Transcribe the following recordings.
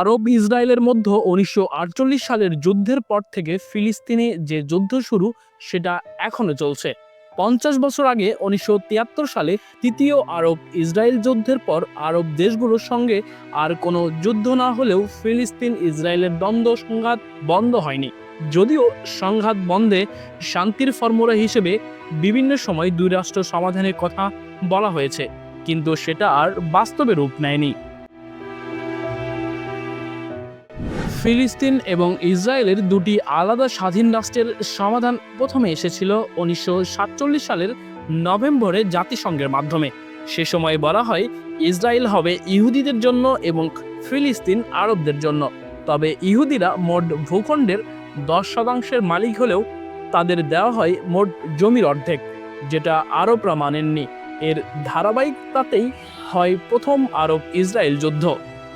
আরব ইসরায়েলের মধ্যে উনিশশো আটচল্লিশ সালের যুদ্ধের পর থেকে ফিলিস্তিনে যে যুদ্ধ শুরু, সেটা এখনও চলছে। পঞ্চাশ বছর আগে উনিশশো সালে তৃতীয় আরব ইসরায়েল যুদ্ধের পর আরব দেশগুলোর সঙ্গে আর কোনো যুদ্ধ না হলেও ফিলিস্তিন ইসরায়েলের দ্বন্দ্ব সংঘাত বন্ধ হয়নি। যদিও সংঘাত বন্ধে শান্তির ফর্মুলা হিসেবে বিভিন্ন সময় দুই রাষ্ট্র সমাধানের কথা বলা হয়েছে, কিন্তু সেটা আর বাস্তবে রূপ নেয়নি। ফিলিস্তিন এবং ইসরায়েলের দুটি আলাদা স্বাধীন রাষ্ট্রের সমাধান প্রথমে এসেছিল উনিশশো সাতচল্লিশ সালের নভেম্বরে জাতিসংঘের মাধ্যমে। সে সময় বলা হয়, ইসরায়েল হবে ইহুদিদের জন্য এবং ফিলিস্তিন আরবদের জন্য। তবে ইহুদিরা মোট ভূখণ্ডের দশ শতাংশের মালিক হলেও তাদের দেওয়া হয় মোট জমির অর্ধেক, যেটা আরবরা মানেননি এর ধারাবাহিকতাতেই হয় প্রথম আরব ইসরায়েল যুদ্ধ।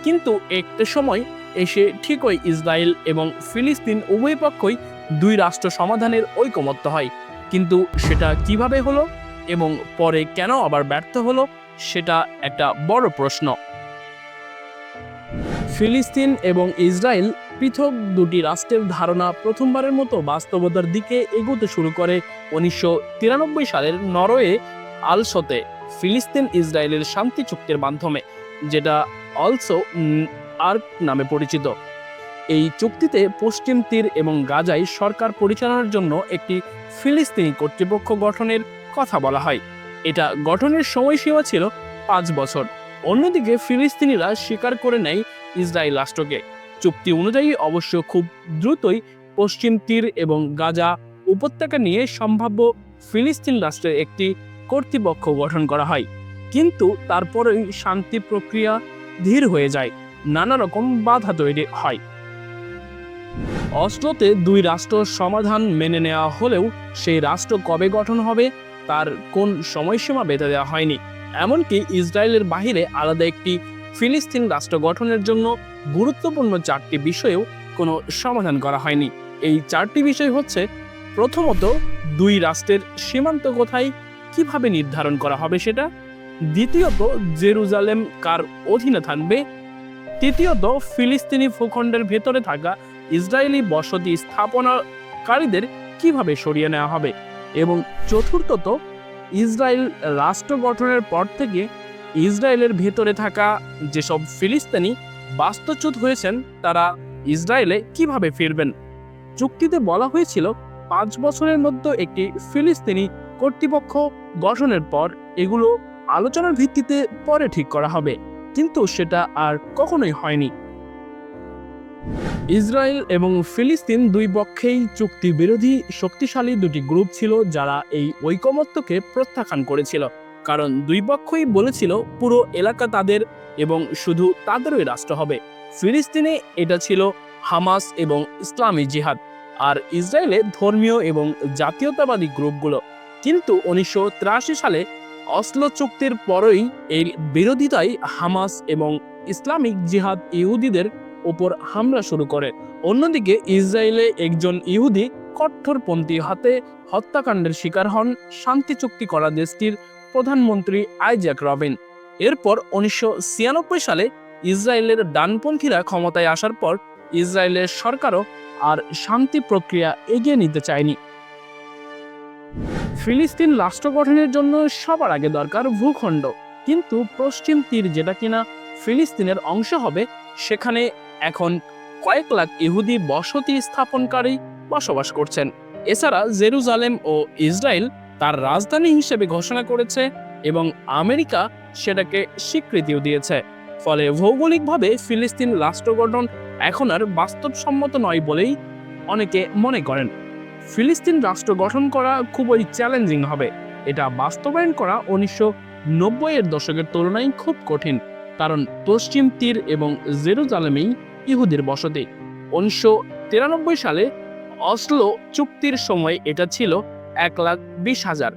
কিন্তু একটা সময় এসে ঠিকই ইসরায়েল এবং ফিলিস্তিন উভয় পক্ষই দুই রাষ্ট্র সমাধানের ঐকমত্য হয়। কিন্তু সেটা কীভাবে হলো এবং পরে কেন আবার ব্যর্থ হলো, সেটা একটা বড় প্রশ্ন। ফিলিস্তিন এবং ইসরায়েল পৃথক দুটি রাষ্ট্রের ধারণা প্রথমবারের মতো বাস্তবতার দিকে এগোতে শুরু করে উনিশশো তিরানব্বই সালের নরওয়ে আলসতে ফিলিস্তিন ইসরায়েলের শান্তি চুক্তির মাধ্যমে, যেটা অলসো আর্ক নামে পরিচিত। এই চুক্তিতে পশ্চিম তীর এবং গাজায় সরকার পরিচালনার জন্য একটি ফিলিস্তিনি কর্তৃপক্ষ গঠনের কথা বলা হয়। এটা গঠনের সময়সীমা ছিল পাঁচ বছর। অন্যদিকে ফিলিস্তিনিরা স্বীকার করে নেয় ইসরায়েল রাষ্ট্রকে। চুক্তি অনুযায়ী অবশ্য খুব দ্রুতই পশ্চিম তীর এবং গাজা উপত্যকা নিয়ে সম্ভাব্য ফিলিস্তিন রাষ্ট্রের একটি কর্তৃপক্ষ গঠন করা হয়। কিন্তু তারপরেই শান্তি প্রক্রিয়া ধীর হয়ে যায়। নানা রকম বাধা তৈরি হয়। অস্ট্রোতে দুই রাষ্ট্র সমাধান মেনে নেওয়া হলেও সেই রাষ্ট্র কবে গঠন হবে, তার কোন সময়সীমা বেঁধে দেওয়া হয়নি। এমনকি ইসরায়েলের বাহিরে আলাদা একটি ফিলিস্তিন রাষ্ট্র গঠনের জন্য গুরুত্বপূর্ণ চারটি বিষয়েও কোনো সমাধান করা হয়নি। এই চারটি বিষয় হচ্ছে, প্রথমত, দুই রাষ্ট্রের সীমান্ত কোথায় কীভাবে নির্ধারণ করা হবে সেটা। দ্বিতীয়ত, জেরুজালেম কার অধীনে থাকবে তৃতীয়ত, ফিলিস্তিনি ভূখণ্ডের ভেতরে থাকা ইসরায়েলি বসতি স্থাপনাকারীদের কীভাবে সরিয়ে নেওয়া হবে? এবং চতুর্থত, ইসরায়েল রাষ্ট্র গঠনের পর থেকে ইসরায়েলের ভেতরে থাকা যেসব ফিলিস্তিনি বাস্তুচ্যুত হয়েছেন, তারা ইসরায়েলে কীভাবে ফিরবেন? চুক্তিতে বলা হয়েছিল, পাঁচ বছরের মধ্যে একটি ফিলিস্তিনি কর্তৃপক্ষ গঠনের পর এগুলো আলোচনার ভিত্তিতে পরে ঠিক করা হবে। কিন্তু সেটা আর কখনোই হয়নি। ইসরায়েল এবং ফিলিস্তিন দুই পক্ষেই চুক্তি বিরোধী শক্তিশালী দুটি গ্রুপ ছিল যারা এই ঐকমত্যকে প্রত্যাখ্যান করেছিল। কারণ দুই পক্ষই বলেছিল পুরো এলাকা তাদের এবং শুধু তাদেরই রাষ্ট্র হবে। ফিলিস্তিনে এটা ছিল হামাস এবং ইসলামী জিহাদ, আর ইসরায়েলে ধর্মীয় এবং জাতীয়তাবাদী গ্রুপগুলো। কিন্তু উনিশশো তিরাশি সালে অসলো চুক্তির পরই এর বিরোধিতায় হামাস এবং ইসলামিক জিহাদ ইহুদিদের ওপর হামলা শুরু করে। অন্যদিকে ইসরায়েলে একজন ইহুদি কঠোরপন্থী হাতে হত্যাকাণ্ডের শিকার হন। শান্তি চুক্তি করা দেশটির প্রধানমন্ত্রী আইজ্যাক রবিন। এরপর উনিশশো ছিয়ানব্বই সালে ইসরায়েলের ডানপন্থীরা ক্ষমতায় আসার পর ইসরায়েলের সরকারও আর শান্তি প্রক্রিয়া এগিয়ে নিতে চায়নি। ফিলিস্তিন রাষ্ট্র গঠনের জন্য সবার আগে দরকার ভূখণ্ড। কিন্তু পশ্চিম তীর যেটা কিনা ফিলিস্তিনের অংশ হবে, সেখানে এখন কয়েক লাখ ইহুদি বসতি স্থাপনকারী বসবাস করছেন। এছাড়া জেরুজালেম ও ইসরায়েল তার রাজধানী হিসেবে ঘোষণা করেছে এবং আমেরিকা সেটাকে স্বীকৃতিও দিয়েছে। ফলে ভৌগোলিকভাবে ফিলিস্তিন রাষ্ট্র গঠন এখন আর বাস্তবসম্মত নয় বলেই অনেকে মনে করেন। ফিলিস্তিন রাষ্ট্র গঠন করা খুবই চ্যালেঞ্জিং হবে। এটা বাস্তবায়ন করা উনিশশো নব্বইয়ের দশকের তুলনায় খুব কঠিন, কারণ পশ্চিম তীর এবং জেরুজালেমেই ইহুদির বসতি। উনিশশো তিরানব্বই সালে অসলো চুক্তির সময় এটা ছিল এক লাখ বিশ হাজার।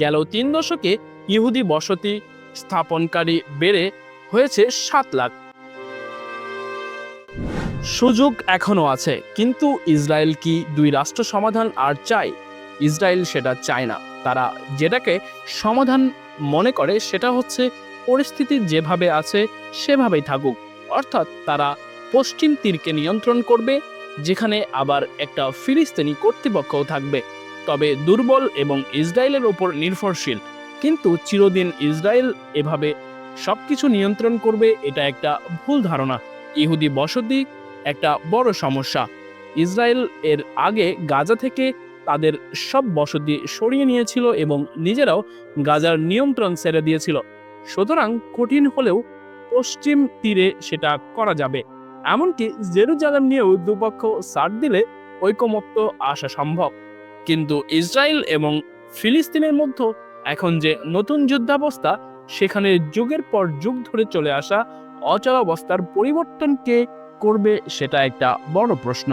গেল তিন দশকে ইহুদি বসতি স্থাপনকারী বেড়ে হয়েছে সাত লাখ। সুযোগ এখনও আছে, কিন্তু ইসরায়েল কি দুই রাষ্ট্র সমাধান আর চায়? ইসরায়েল সেটা চায় না। তারা যেটাকে সমাধান মনে করে সেটা হচ্ছে পরিস্থিতি যেভাবে আছে সেভাবেই থাকুক। অর্থাৎ তারা পশ্চিম তীরকে নিয়ন্ত্রণ করবে, যেখানে আবার একটা ফিলিস্তিনি কর্তৃপক্ষও থাকবে। তবে দুর্বল এবং ইসরায়েলের ওপর নির্ভরশীল। কিন্তু চিরদিন ইসরায়েল এভাবে সবকিছু নিয়ন্ত্রণ করবে, এটা একটা ভুল ধারণা। ইহুদি বসতি একটা বড় সমস্যা। ইসরায়েল এর আগে গাজা থেকে তাদের সব বসতি সরিয়ে নিয়েছিল এবং নিজেরাও গাজার নিয়ন্ত্রণ ছেড়ে দিয়েছিল। সুতরাং কঠিন হলেও পশ্চিম তীরে সেটা করা যাবে। এমনকি জেরুজালেম নিয়েও দুপক্ষ সার দিলে ঐকমত্য আসা সম্ভব। কিন্তু ইসরায়েল এবং ফিলিস্তিনের মধ্যে এখন যে নতুন যুদ্ধাবস্থা, সেখানে যুগের পর যুগ ধরে চলে আসা অচলাবস্থার পরিবর্তনকে করবে সেটা একটা বড় প্রশ্ন।